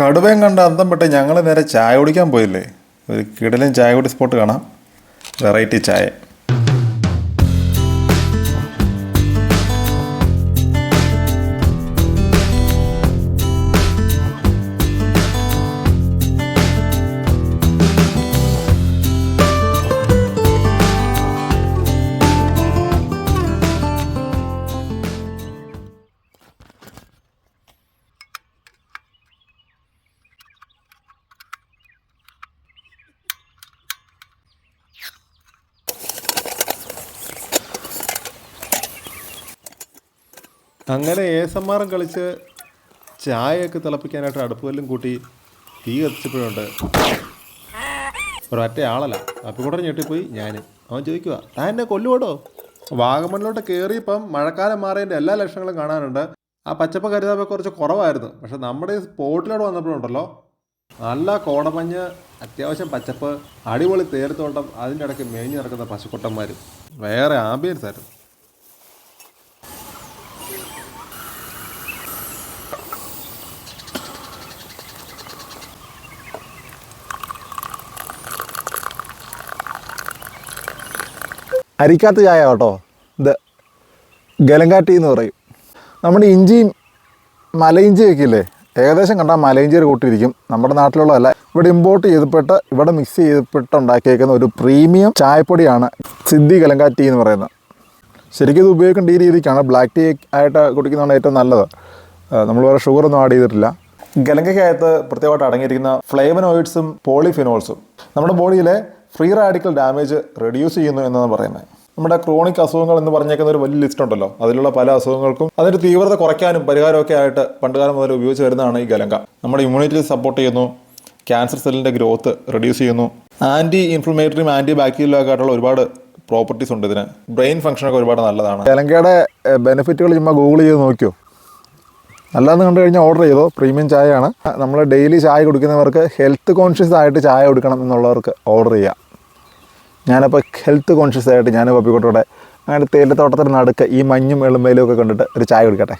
കടുവയും കണ്ട അന്തം പെട്ട് ഞങ്ങൾ നേരെ ചായ കുടിക്കാൻ പോയില്ലേ? ഒരു കിടലും ചായ കുടി സ്പോട്ട് കാണാം. വെറൈറ്റി ചായ. അങ്ങനെ ഏസന്മാരം കളിച്ച് ചായയൊക്കെ തിളപ്പിക്കാനായിട്ട് അടുപ്പുകല്ലും കൂട്ടി തീ കത്തിച്ചപ്പോഴുണ്ട്. ഒരൊറ്റ ആളല്ല. അപ്പിക്കൂടെ ഞെട്ടിപ്പോയി. ഞാനും. അവൻ ചോദിക്കുക താൻ എന്നെ കൊല്ലുവോടോ? വാഗമണ്ണിലോട്ട് കയറിയപ്പം മഴക്കാലം മാറിയതിന്റെ എല്ലാ ലക്ഷണങ്ങളും കാണാനുണ്ട്. ആ പച്ചപ്പ് കരുതാപ്പോൾ കുറച്ച് കുറവായിരുന്നു. പക്ഷെ നമ്മുടെ ഈ സ്പോട്ടിലോട്ട് വന്നപ്പോഴുണ്ടല്ലോ നല്ല കോടമഞ്ഞ് അത്യാവശ്യം പച്ചപ്പ് അടിപൊളി തേരത്തോട്ടം അതിന്റെ ഇടയ്ക്ക് മേഞ്ഞു നടക്കുന്ന പശുക്കുട്ടന്മാരും. വേറെ ആംബിയൻസ് ആയിരുന്നു. അരിക്കാത്ത ചായ കേട്ടോ. ഇത് ഗലങ്കാട്ടി എന്ന് പറയും. നമ്മുടെ ഇഞ്ചിയും മലയിഞ്ചിയൊക്കെ ഇല്ലേ? ഏകദേശം കണ്ടാൽ മലയിഞ്ചി ഒരു കൂട്ടിയിരിക്കും. നമ്മുടെ നാട്ടിലുള്ളതല്ല. ഇവിടെ ഇമ്പോർട്ട് ചെയ്തപ്പെട്ട് ഇവിടെ മിക്സ് ചെയ്തപ്പെട്ട് ഉണ്ടാക്കിയേക്കുന്ന ഒരു പ്രീമിയം ചായപ്പൊടിയാണ് സിദ്ധി ഗലങ്കാറ്റി എന്ന് പറയുന്നത്. ശരിക്കും ഇത് ഉപയോഗിക്കേണ്ട ഈ രീതിക്കാണ്. ബ്ലാക്ക് ടീ ആയിട്ട് കുടിക്കുന്നതാണ് ഏറ്റവും നല്ലത്. നമ്മൾ വേറെ ഷുഗറൊന്നും ആഡ് ചെയ്തിട്ടില്ല. ഗലങ്കയ്ക്കകത്ത് പ്രത്യേകമായിട്ട് അടങ്ങിയിരിക്കുന്ന ഫ്ലേവനോയിഡ്സും പോളിഫിനോൾസും നമ്മുടെ ബോഡിയിലെ ഫ്രീ റാഡിക്കൽ ഡാമേജ് റെഡ്യൂസ് ചെയ്യുന്നു എന്നാണ് പറയുന്നത്. നമ്മുടെ ക്രോണിക് അസുഖങ്ങൾ എന്ന് പറഞ്ഞേക്കുന്ന ഒരു വലിയ ലിസ്റ്റ് ഉണ്ടല്ലോ. അതിലുള്ള പല അസുഖങ്ങൾക്കും അതിന്റെ തീവ്രത കുറയ്ക്കാനും പരിഹാരമൊക്കെ ആയിട്ട് പണ്ടുകാലം മുതൽ ഉപയോഗിച്ച് വരുന്നതാണ് ഈ ഗലങ്ക. നമ്മുടെ ഇമ്മ്യൂണിറ്റി സപ്പോർട്ട് ചെയ്യുന്നു. ക്യാൻസർ സെല്ലിന്റെ ഗ്രോത്ത് റെഡ്യൂസ് ചെയ്യുന്നു. ആന്റി ഇൻഫ്ലമേറ്ററിയും ആന്റി ബാക്ടീരിയലും ഒക്കെ ആയിട്ടുള്ള ഒരുപാട് പ്രോപ്പർട്ടീസ് ഉണ്ട് ഇതിന്. ബ്രെയിൻ ഫംഗ്ഷനൊക്കെ ഒരുപാട് നല്ലതാണ്. ഗലങ്കയുടെ ബെനിഫിറ്റുകൾ ചുമ്മാ ഗൂഗിൾ ചെയ്ത് നോക്കിയോ? അല്ലാന്ന് കണ്ടു കഴിഞ്ഞാൽ ഓർഡർ ചെയ്തോ? പ്രീമിയം ചായയാണ്. നമ്മൾ ഡെയിലി ചായ കുടിക്കുന്നവർക്ക് ഹെൽത്ത് കോൺഷ്യസ് ആയിട്ട് ചായ കൊടുക്കണം എന്നുള്ളവർക്ക് ഓർഡർ ചെയ്യാം. ഞാനപ്പോൾ ഹെൽത്ത് കോൺഷ്യസ് ആയിട്ട് ഞാൻ പപ്പിക്കോട്ടോടെ അങ്ങനെ തേയിലത്തോട്ടത്തിന് നടുക്ക് ഈ മഞ്ഞും എളുമ്പയിലും ഒക്കെ കണ്ടിട്ട് ഒരു ചായ കുടിക്കട്ടെ?